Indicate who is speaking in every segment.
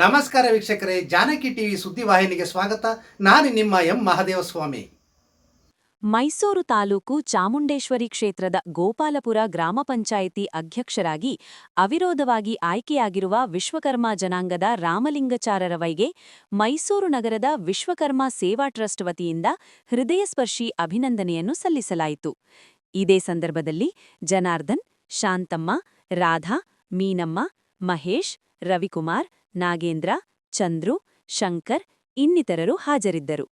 Speaker 1: ನಮಸ್ಕಾರ ವೀಕ್ಷಕರೇ, ಜಾನಕಿ ಟಿವಿ ಸುದ್ದಿವಾಹಿನಿಗೆ ಸ್ವಾಗತ. ನಾನು ನಿಮ್ಮ ಎಂ ಮಹದೇವಸ್ವಾಮಿ.
Speaker 2: ಮೈಸೂರು ತಾಲೂಕು ಚಾಮುಂಡೇಶ್ವರಿ ಕ್ಷೇತ್ರದ ಗೋಪಾಲಪುರ ಗ್ರಾಮ ಪಂಚಾಯಿತಿ ಅಧ್ಯಕ್ಷರಾಗಿ ಅವಿರೋಧವಾಗಿ ಆಯ್ಕೆಯಾಗಿರುವ ವಿಶ್ವಕರ್ಮ ಜನಾಂಗದ ರಾಮಲಿಂಗಚಾರರವೈಗೆ ಮೈಸೂರು ನಗರದ ವಿಶ್ವಕರ್ಮ ಸೇವಾ ಟ್ರಸ್ಟ್ ವತಿಯಿಂದ ಹೃದಯಸ್ಪರ್ಶಿ ಅಭಿನಂದನೆಯನ್ನು ಸಲ್ಲಿಸಲಾಯಿತು. ಇದೇ ಸಂದರ್ಭದಲ್ಲಿ ಜನಾರ್ದನ್, ಶಾಂತಮ್ಮ, ರಾಧಾ, ಮೀನಮ್ಮ, ಮಹೇಶ್, ರವಿಕುಮಾರ್ ನಾಗೇಂದ್ರ ಚಂದ್ರು ಶಂಕರ್ ಇನ್ನಿತರರು ಹಾಜರಿದ್ದರು.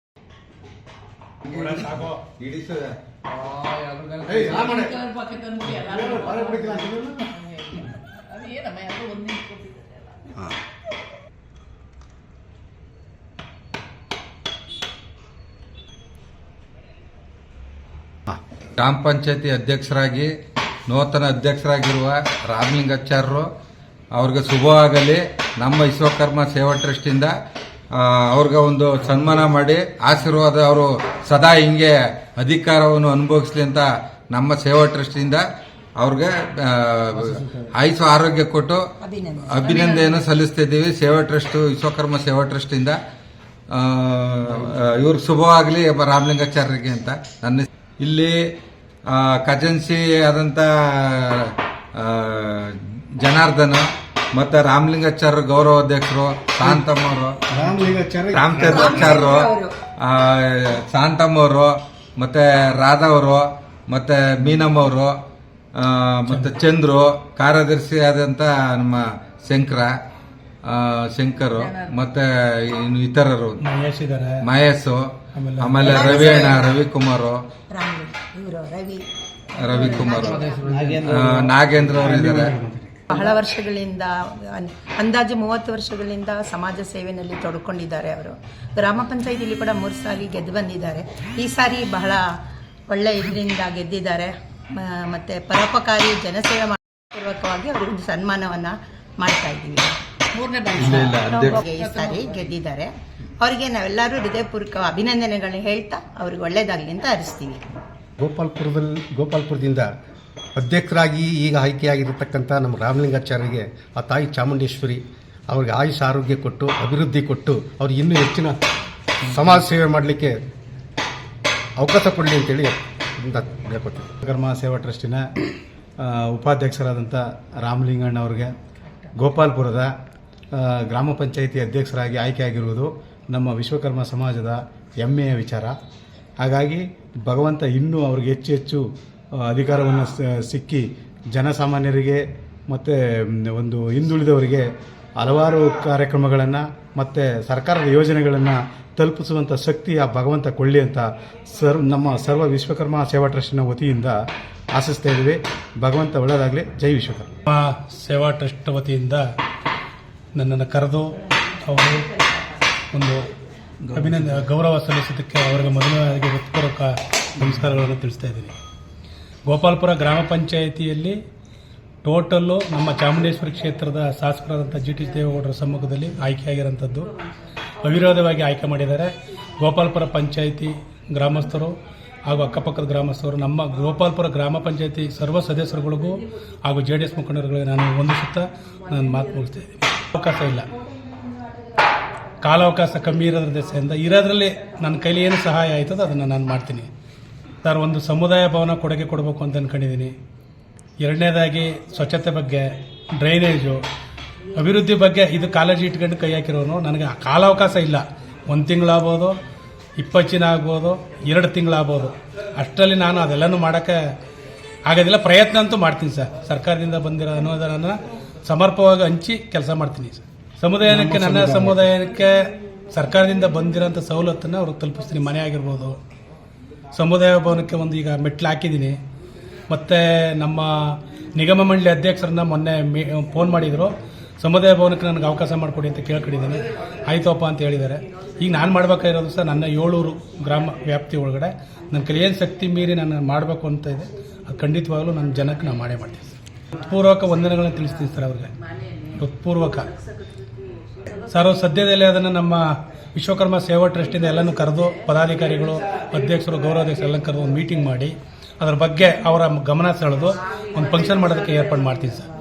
Speaker 3: ಗ್ರಾಮ ಪಂಚಾಯತಿ ಅಧ್ಯಕ್ಷರಾಗಿ ನೂತನ ಅಧ್ಯಕ್ಷರಾಗಿರುವ ರಾಮಲಿಂಗಾಚಾರ್ಯರು ಅವ್ರಿಗೆ ಶುಭವಾಗಲಿ. ನಮ್ಮ ವಿಶ್ವಕರ್ಮ ಸೇವಾ ಟ್ರಸ್ಟಿಂದ ಇಂದ ಅವ್ರಿಗೆ ಒಂದು ಸನ್ಮಾನ ಮಾಡಿ ಆಶೀರ್ವಾದ ಅವರು ಸದಾ ಹಿಂಗೆ ಅಧಿಕಾರವನ್ನು ಅನುಭವಿಸ್ಲಿ ಅಂತ ನಮ್ಮ ಸೇವಾ ಟ್ರಸ್ಟಿಂದ ಅವ್ರಿಗೆ ಆಯುಷ ಆರೋಗ್ಯ ಕೊಟ್ಟು ಅಭಿನಂದನೆಯನ್ನು ಸಲ್ಲಿಸ್ತಿದ್ದೀವಿ ಸೇವಾ ಟ್ರಸ್ಟ್ ವಿಶ್ವಕರ್ಮ ಸೇವಾ ಟ್ರಸ್ಟಿಂದ. ಇವ್ರಿಗೆ ಶುಭವಾಗಲಿ ರಾಮಲಿಂಗಾಚಾರ್ಯರಿಗೆ ಅಂತ ನನ್ನ ಇಲ್ಲಿ ಕಜನ್ಸಿ ಆದಂಥ ಜನಾರ್ದನ ಮತ್ತೆ ರಾಮಲಿಂಗಾಚಾರ್ಯ ಗೌರವ ಅಧ್ಯಕ್ಷರು ಶಾಂತಮ್ಮರು ರಾಮತೀರ್ಥಾಚಾರ್ಯರು ಆ, ಶಾಂತಮ್ಮವರು ಮತ್ತೆ ಅವರು ಮತ್ತೆ ಮೀನಮ್ಮವರು ಆ, ಮತ್ತೆ ಚಂದ್ರು ಕಾರ್ಯದರ್ಶಿ ಆದಂತ ನಮ್ಮ ಶಂಕರ ಆ, ಶಂಕರು ಮತ್ತೆ ಇನ್ನು ಇತರರು.
Speaker 4: ಮಹೇಶ್
Speaker 3: ಆಮೇಲೆ ರವಿ ಅಣ್ಣ ರವಿಕುಮಾರ್. ರವಿಕುಮಾರ್. ನಾಗೇಂದ್ರ ಅವರು ಇದ್ದಾರೆ
Speaker 5: ಬಹಳ ವರ್ಷಗಳಿಂದ ಅಂದಾಜು ಮೂವತ್ತು ವರ್ಷಗಳಿಂದ ಸಮಾಜ ಸೇವೆಯಲ್ಲಿ ತೊಡ್ಕೊಂಡಿದ್ದಾರೆ ಅವರು. ಗ್ರಾಮ ಪಂಚಾಯತಿಲಿ ಕೂಡ ಮೂರು ಸಾರಿ ಗೆದ್ದು ಬಂದಿದ್ದಾರೆ. ಈ ಸಾರಿ ಬಹಳ ಒಳ್ಳೆ ಇದರಿಂದ ಗೆದ್ದಿದ್ದಾರೆ. ಮತ್ತೆ ಪರೋಪಕಾರಿ ಜನಸೇವೆ ಪೂರ್ವಕವಾಗಿ ಅವರಿಗೆ ಸನ್ಮಾನವನ್ನ ಮಾಡ್ತಾ ಇದ್ದೀವಿ.
Speaker 3: ಮೂರನೇ
Speaker 5: ಈ ಸಾರಿ ಗೆದ್ದಿದ್ದಾರೆ. ಅವರಿಗೆ ನಾವೆಲ್ಲರೂ ಹೃದಯಪೂರ್ವಕ ಅಭಿನಂದನೆಗಳನ್ನ ಹೇಳ್ತಾ ಅವ್ರಿಗೆ ಒಳ್ಳೇದಾಗಲಿ ಅಂತ ಹರಿಸ್ತೀವಿ
Speaker 6: ಗೋಪಾಲ್ಪುರದಲ್ಲಿ ಗೋಪಾಲ್ಪುರದಿಂದ ಅಧ್ಯಕ್ಷರಾಗಿ ಈಗ ಆಯ್ಕೆಯಾಗಿರತಕ್ಕಂಥ ನಮ್ಮ ರಾಮಲಿಂಗಾಚಾರ್ಯರಿಗೆ, ಆ ತಾಯಿ ಚಾಮುಂಡೇಶ್ವರಿ ಅವ್ರಿಗೆ ಆಯುಷ ಆರೋಗ್ಯ ಕೊಟ್ಟು, ಅಭಿವೃದ್ಧಿ ಕೊಟ್ಟು ಅವ್ರಿಗೆ ಇನ್ನೂ ಹೆಚ್ಚಿನ ಸಮಾಜ ಸೇವೆ ಮಾಡಲಿಕ್ಕೆ ಅವಕಾಶ ಕೊಡಲಿ ಅಂತೇಳಿ
Speaker 4: ಕರ್ಮ ಸೇವಾ ಟ್ರಸ್ಟಿನ ಉಪಾಧ್ಯಕ್ಷರಾದಂಥ ರಾಮಲಿಂಗಣ್ಣ ಅವ್ರಿಗೆ, ಗೋಪಾಲ್ಪುರದ ಗ್ರಾಮ ಪಂಚಾಯಿತಿ ಅಧ್ಯಕ್ಷರಾಗಿ ಆಯ್ಕೆಯಾಗಿರುವುದು ನಮ್ಮ ವಿಶ್ವಕರ್ಮ ಸಮಾಜದ ಹೆಮ್ಮೆಯ ವಿಚಾರ. ಹಾಗಾಗಿ ಭಗವಂತ ಇನ್ನೂ ಅವ್ರಿಗೆ ಹೆಚ್ಚು ಹೆಚ್ಚು ಅಧಿಕಾರವನ್ನು ಸಿಕ್ಕಿ ಜನಸಾಮಾನ್ಯರಿಗೆ ಮತ್ತು ಒಂದು ಹಿಂದುಳಿದವರಿಗೆ ಹಲವಾರು ಕಾರ್ಯಕ್ರಮಗಳನ್ನು ಮತ್ತು ಸರ್ಕಾರದ ಯೋಜನೆಗಳನ್ನು ತಲುಪಿಸುವಂಥ ಶಕ್ತಿ ಆ ಭಗವಂತ ಕೊಳ್ಳಿ ಅಂತ ಸರ್ವ್ ನಮ್ಮ ಸರ್ವ ವಿಶ್ವಕರ್ಮ ಸೇವಾ ಟ್ರಸ್ಟಿನ ವತಿಯಿಂದ ಆಶಿಸ್ತಾ ಇದ್ದೀವಿ. ಭಗವಂತ ಒಳ್ಳೆಯದಾಗಲಿ ಜೈ ವಿಶ್ವಕರ್ಮ. ಸೇವಾ ಟ್ರಸ್ಟ್ ವತಿಯಿಂದ ನನ್ನನ್ನು ಕರೆದು ಅವರು ಒಂದು ಅಭಿನಂದ, ಗೌರವ ಸಲ್ಲಿಸೋದಕ್ಕೆ ಅವರಿಗೆ ಮೊದಲನೇದಾಗಿ ಹೃತ್ಪೂರ್ವಕ ನಮಸ್ಕಾರಗಳನ್ನು ತಿಳಿಸ್ತಾ ಇದ್ದೀನಿ. ಗೋಪಾಲ್ಪುರ ಗ್ರಾಮ ಪಂಚಾಯಿತಿಯಲ್ಲಿ ಟೋಟಲ್ಲು ನಮ್ಮ ಚಾಮುಂಡೇಶ್ವರಿ ಕ್ಷೇತ್ರದ ಶಾಸಕರಾದಂಥ ಜಿ ಟಿ ದೇವೇಗೌಡರ ಸಮ್ಮುಖದಲ್ಲಿ ಆಯ್ಕೆಯಾಗಿರೋಂಥದ್ದು ಅವಿರೋಧವಾಗಿ ಆಯ್ಕೆ ಮಾಡಿದ್ದಾರೆ. ಗೋಪಾಲ್ಪುರ ಪಂಚಾಯಿತಿ ಗ್ರಾಮಸ್ಥರು ಹಾಗೂ ಅಕ್ಕಪಕ್ಕದ ಗ್ರಾಮಸ್ಥರು, ನಮ್ಮ ಗೋಪಾಲ್ಪುರ ಗ್ರಾಮ ಪಂಚಾಯಿತಿ ಸರ್ವ ಸದಸ್ಯರುಗಳಿಗೂ ಹಾಗೂ ಜೆ ಡಿ ಎಸ್ ಮುಖಂಡರುಗಳಿಗೆ ನಾನು ವಂದಿಸುತ್ತಾ ನಾನು ಮಾತು ಮುಗಿಸ್ತಾ ಅವಕಾಶ ಇಲ್ಲ. ಕಾಲಾವಕಾಶ ಕಮ್ಮಿ ಇರೋದ್ರ ದೇಶದಿಂದ ಇರೋದ್ರಲ್ಲಿ ನನ್ನ ಕೈಲಿ ಏನು ಸಹಾಯ ಆಯ್ತದೋ ಅದನ್ನು ನಾನು ಮಾಡ್ತೀನಿ. ಸರ್ ಒಂದು ಸಮುದಾಯ ಭವನ ಕೊಡುಗೆ ಕೊಡಬೇಕು ಅಂತ ಅಂದ್ಕೊಂಡಿದ್ದೀನಿ ಎರಡನೇದಾಗಿ ಸ್ವಚ್ಛತೆ ಬಗ್ಗೆ ಡ್ರೈನೇಜು ಅಭಿವೃದ್ಧಿ ಬಗ್ಗೆ ಇದು ಕಾಳಜಿ ಇಟ್ಕೊಂಡು ಕೈ ಹಾಕಿರೋನು. ನನಗೆ ಕಾಲಾವಕಾಶ ಇಲ್ಲ. ಒಂದು ತಿಂಗಳಾಗ್ಬೋದು ಇಪ್ಪತ್ತು ದಿನ ಆಗ್ಬೋದು ಎರಡು ತಿಂಗಳಾಗ್ಬೋದು. ಅಷ್ಟರಲ್ಲಿ ನಾನು ಅದೆಲ್ಲನೂ ಮಾಡೋಕ್ಕೆ ಆಗೋದಿಲ್ಲ. ಪ್ರಯತ್ನ ಅಂತೂ ಮಾಡ್ತೀನಿ ಸರ್. ಸರ್ಕಾರದಿಂದ ಬಂದಿರೋ ಅನುದಾನನ ಸಮರ್ಪವಾಗಿ ಹಂಚಿ ಕೆಲಸ ಮಾಡ್ತೀನಿ ಸರ್. ಸಮುದಾಯಕ್ಕೆ ನನ್ನ ಸಮುದಾಯಕ್ಕೆ ಸರ್ಕಾರದಿಂದ ಬಂದಿರೋಂಥ ಸವಲತ್ತನ್ನು ಅವ್ರಿಗೆ ತಲುಪಿಸ್ತೀನಿ. ಮನೆ ಆಗಿರ್ಬೋದು ಸಮುದಾಯ ಭವನಕ್ಕೆ ಒಂದು ಈಗ ಮೆಟ್ಲು ಹಾಕಿದ್ದೀನಿ. ಮತ್ತು ನಮ್ಮ ನಿಗಮ ಮಂಡಳಿ ಅಧ್ಯಕ್ಷರನ್ನ ಮೊನ್ನೆ ಫೋನ್ ಮಾಡಿದರು. ಸಮುದಾಯ ಭವನಕ್ಕೆ ನನಗೆ ಅವಕಾಶ ಮಾಡಿಕೊಡಿ ಅಂತ ಕೇಳ್ಕೊಂಡಿದ್ದೀನಿ. ಆಯ್ತಪ್ಪ ಅಂತ ಹೇಳಿದ್ದಾರೆ. ಈಗ ನಾನು ಮಾಡಬೇಕಾಗಿರೋದು ಸರ್ ನನ್ನ ಏಳೂರು ಗ್ರಾಮ ವ್ಯಾಪ್ತಿ ಒಳಗಡೆ. ನನ್ನ ಕಲಿಯನ್ ಶಕ್ತಿ ಮೀರಿ ನಾನು ಮಾಡಬೇಕು ಅಂತ ಇದೆ. ಅದು ಖಂಡಿತವಾಗಲೂ ನನ್ನ ಜನಕ್ಕೆ ನಾನು ಮಾಡೇ ಮಾಡ್ತೀನಿ ಹೃತ್ಪೂರ್ವಕ ವಂದನೆಗಳನ್ನ ತಿಳಿಸ್ತೀನಿ ಸರ್ ಅವ್ರಿಗೆ. ಹೃತ್ಪೂರ್ವಕ. ಸರ್, ಸದ್ಯದಲ್ಲೇ ಅದನ್ನು ನಮ್ಮ ವಿಶ್ವಕರ್ಮ ಸೇವಾ ಟ್ರಸ್ಟಿಂದ ಎಲ್ಲನೂ ಕರೆದು ಪದಾಧಿಕಾರಿಗಳು, ಅಧ್ಯಕ್ಷರು ಗೌರವಾಧ್ಯಕ್ಷರು ಎಲ್ಲ ಕರೆದು ಒಂದು ಮೀಟಿಂಗ್ ಮಾಡಿ, ಅದರ ಬಗ್ಗೆ ಅವರ ಗಮನ ಸೆಳೆದು ಒಂದು ಫಂಕ್ಷನ್ ಮಾಡೋದಕ್ಕೆ ಏರ್ಪಾಡು ಮಾಡ್ತೀನಿ ಸರ್.